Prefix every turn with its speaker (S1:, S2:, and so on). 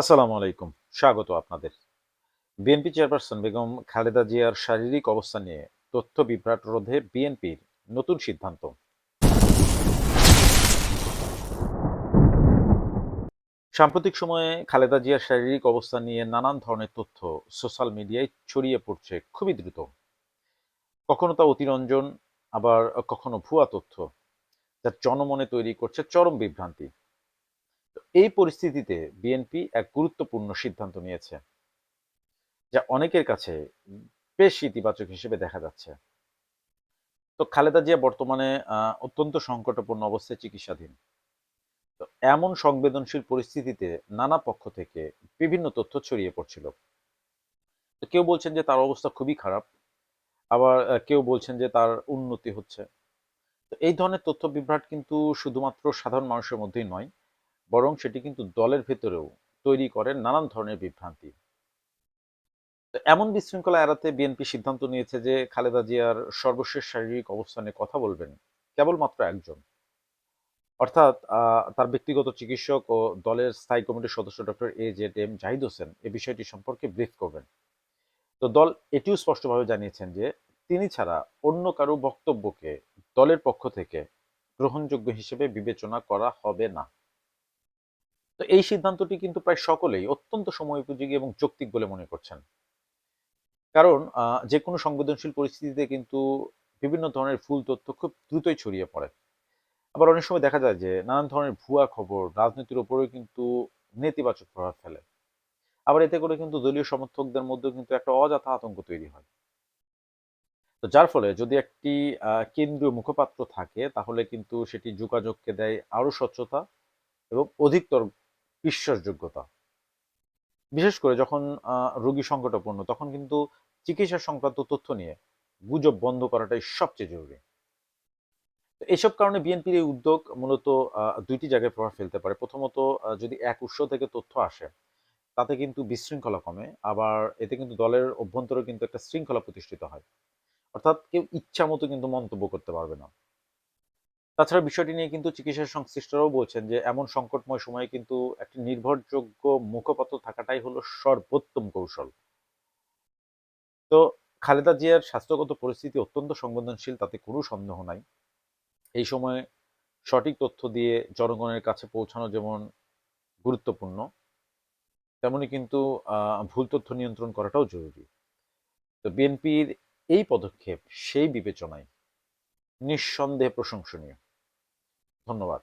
S1: আসসালামু আলাইকুম। স্বাগত আপনাদের। বিএনপি চেয়ারপারসন বেগম খালেদা জিয়ার শারীরিক অবস্থা নিয়ে তথ্য বিভ্রাট রোধে বিএনপির নতুন সিদ্ধান্ত। সাম্প্রতিক সময়ে খালেদা জিয়ার শারীরিক অবস্থা নিয়ে নানান ধরনের তথ্য সোশ্যাল মিডিয়ায় ছড়িয়ে পড়ছে খুবই দ্রুত। কখনো তা অতিরঞ্জন, আবার কখনো ভুয়া তথ্য, যা জনমনে তৈরি করছে চরম বিভ্রান্তি। এই পরিস্থিতিতে বিএনপি এক গুরুত্বপূর্ণ সিদ্ধান্ত নিয়েছে, যা অনেকের কাছে বেশ ইতিবাচক হিসেবে দেখা যাচ্ছে। তো খালেদা জিয়া বর্তমানে অত্যন্ত সংকটপূর্ণ অবস্থায় চিকিৎসাধীন। তো এমন সংবেদনশীল পরিস্থিতিতে নানা পক্ষ থেকে বিভিন্ন তথ্য ছড়িয়ে পড়ছিল। তো কেউ বলছেন যে তার অবস্থা খুবই খারাপ, আবার কেউ বলছেন যে তার উন্নতি হচ্ছে। তো এই ধরনের তথ্য বিভ্রাট কিন্তু শুধুমাত্র সাধারণ মানুষের মধ্যেই নয় বরং সেটি কিন্তু দলের ভেতরেও তৈরি করে নানান ধরনের বিভ্রান্তি। এমন বিশৃঙ্খলা এড়াতে বিএনপি সিদ্ধান্ত নিয়েছে যে খালেদা জিয়ার সর্বশেষ শারীরিক অবস্থানে কথা বলবেন কেবলমাত্র একজন। অর্থাৎ তার ব্যক্তিগত চিকিৎসক ও দলের স্থায়ী কমিটির সদস্য doctor A Z M Zahid Hossain এ বিষয়টি সম্পর্কে ব্রিফ করবেন। তো দল এটিও স্পষ্টভাবে জানিয়েছেন যে তিনি ছাড়া অন্য কারও বক্তব্যকে দলের পক্ষ থেকে গ্রহণযোগ্য হিসেবে বিবেচনা করা হবে না। তো এই সিদ্ধান্তটি কিন্তু প্রায় সকলেই অত্যন্ত সময় উপযোগী এবং যৌক্তিক বলে মনে করছেন। কারণ যে কোনো সংবেদনশীল পরিস্থিতিতে কিন্তু বিভিন্ন ধরনের ভুল তথ্য খুব দ্রুতই ছড়িয়ে পড়ে। আবার অনেক সময় দেখা যায় যে, নানান ধরনের ভুয়া খবর রাজনীতির উপরেও কিন্তু নেতিবাচক প্রভাব ফেলে। আবার এতে করে কিন্তু দলীয় সমর্থকদের মধ্যেও কিন্তু একটা অযথা আতঙ্ক তৈরি হয়। তো যার ফলে যদি একটি কেন্দ্রীয় মুখপাত্র থাকে, তাহলে কিন্তু সেটি যোগাযোগকে দেয় আরও স্বচ্ছতা এবং অধিকতর বিশ্বাসযোগ্যতা বিশেষ করে যখন রোগী সংকটাপন্ন তখন কিন্তু চিকিৎসা সংক্রান্ত তথ্য নিয়ে গুজব বন্ধ করাটাই সবচেয়ে জরুরি। তো এইসব কারণে বিএনপির এই উদ্যোগ মূলত দুইটি জায়গায় প্রভাব ফেলতে পারে। প্রথমত যদি এক উৎস থেকে তথ্য আসে, তাতে কিন্তু বিশৃঙ্খলা কমে। আবার এতে কিন্তু দলের অভ্যন্তরে কিন্তু একটা শৃঙ্খলা প্রতিষ্ঠিত হয়। অর্থাৎ কেউ ইচ্ছা মতো কিন্তু মন্তব্য করতে পারবে না। তাছাড়া বিষয়টি নিয়ে কিন্তু চিকিৎসা সংশ্লিষ্টরাও বলছেন যে, এমন সংকটময় সময়ে কিন্তু একটি নির্ভরযোগ্য মুখপাত্র থাকাটাই হলো সর্বোত্তম কৌশল। তো খালেদা জিয়ার স্বাস্থ্যগত পরিস্থিতি অত্যন্ত সংবেদনশীল, তাতে কোনো সন্দেহ নাই। এই সময় সঠিক তথ্য দিয়ে জনগণের কাছে পৌঁছানো যেমন গুরুত্বপূর্ণ, তেমনি কিন্তু ভুল তথ্য নিয়ন্ত্রণ করাটাও জরুরি। তো বিএনপির এই পদক্ষেপ সেই বিবেচনায়, নিঃসন্দেহে প্রশংসনীয়। ধন্যবাদ।